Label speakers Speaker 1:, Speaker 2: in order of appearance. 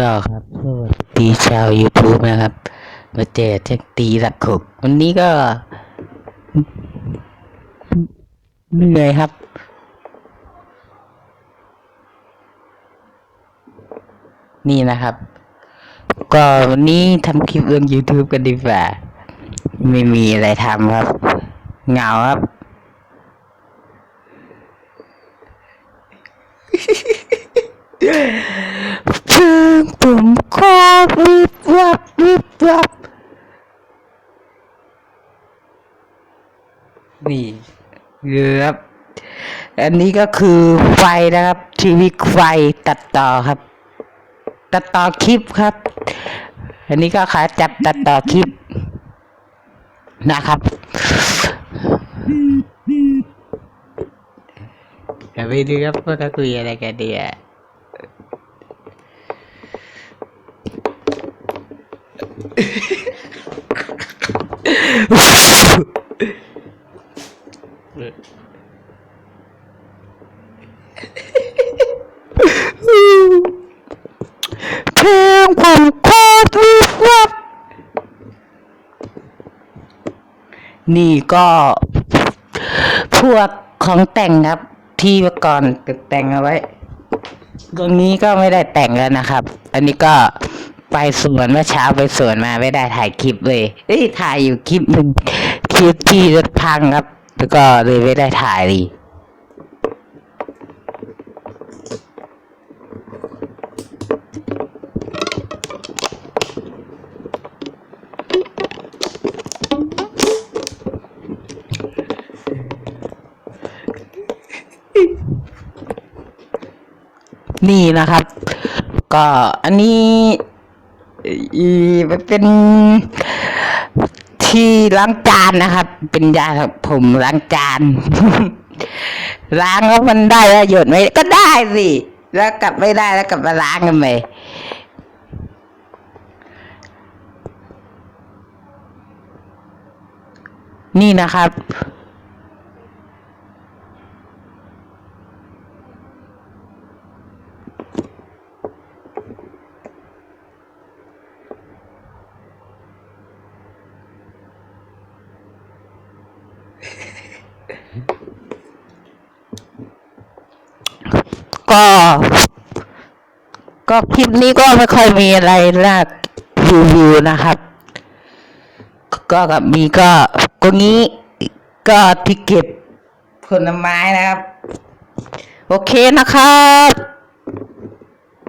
Speaker 1: ก็ครับสวัสดีชาว YouTube นะครับ มาเจอเทคตีหลักขบวันนี้ก็เหนื่อยครับ นี่นะครับ ก็วันนี้ทำคลิปลง YouTube กันดีกว่า ไม่มีอะไรทำครับเหงาครับเพิ่ง ผมคอวิบวับวิบวับนี่ครับอันนี้ก็คือไฟนะครับ ชีวิตไฟตัดต่อครับ ตัดต่อคลิปครับ อันนี้ก็ขาจับตัดต่อคลิปนะครับเดี๋ยวไปดูครับว่าเขาคุยอะไรกันเดีย เพลงผมโคตรวิบวับนี่ก็ พวกของแต่งครับ ที่เมื่อก่อนแต่งเอาไว้ ตรงนี้ก็ไม่ได้แต่งแล้วนะครับ อันนี้ก็ ไปสวนเมื่อเช้าไปสวนมาไม่ได้ถ่ายคลิปเลย เอ้ยถ่ายอยู่คลิปหนึ่งคลิปที่รถพังครับ แล้วก็เลยไม่ได้ถ่ายเลยนี่นะครับ ก็อันนี้ อีมันเป็นที่ล้างจานนะครับ เป็นยาครับผมล้างจาน ล้างแล้วมันได้แล้วหยดไหมก็ได้สิ แล้วกลับไม่ได้แล้วกลับมาล้างกันไหมนี่นะครับ ก็ ก็คลิปนี้ก็ไม่ค่อยมีอะไรน่ารีวิวนะครับ ก็กับมีก็ก็นี้ก็ที่เก็บผลไม้นะครับ โอเคนะครับ